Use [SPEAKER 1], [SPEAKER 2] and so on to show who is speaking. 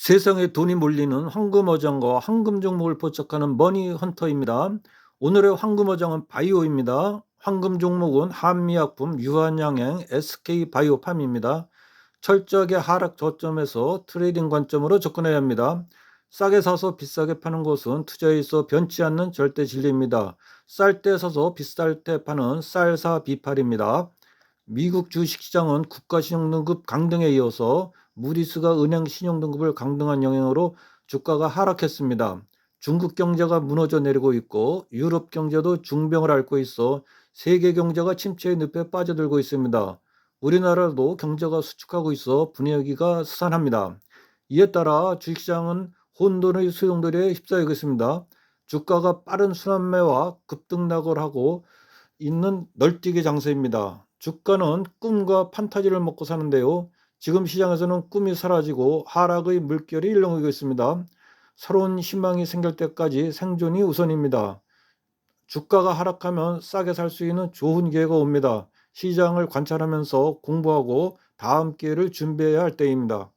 [SPEAKER 1] 세상에 돈이 몰리는 황금어장과 황금 종목을 포착하는 머니 헌터입니다. 오늘의 황금어장은 바이오입니다. 황금 종목은 한미약품, 유한양행, SK바이오팜입니다. 철저하게 하락 저점에서 트레이딩 관점으로 접근해야 합니다. 싸게 사서 비싸게 파는 것은 투자에 있어 변치 않는 절대 진리입니다. 쌀 때 사서 비쌀 때 파는 쌀사 비팔입니다. 미국 주식시장은 국가신용등급 강등에 이어서 무디스가 은행 신용등급을 강등한 영향으로 주가가 하락했습니다. 중국 경제가 무너져 내리고 있고 유럽 경제도 중병을 앓고 있어 세계 경제가 침체의 늪에 빠져들고 있습니다. 우리나라도 경제가 수축하고 있어 분위기가 스산합니다. 이에 따라 주식시장은 혼돈의 소용돌이에 휩싸이고 있습니다. 주가가 빠른 순환매와 급등락을 하고 있는 널뛰기 장세입니다. 주가는 꿈과 판타지를 먹고 사는데요. 지금 시장에서는 꿈이 사라지고 하락의 물결이 일렁이고 있습니다. 새로운 희망이 생길 때까지 생존이 우선입니다. 주가가 하락하면 싸게 살 수 있는 좋은 기회가 옵니다. 시장을 관찰하면서 공부하고 다음 기회를 준비해야 할 때입니다.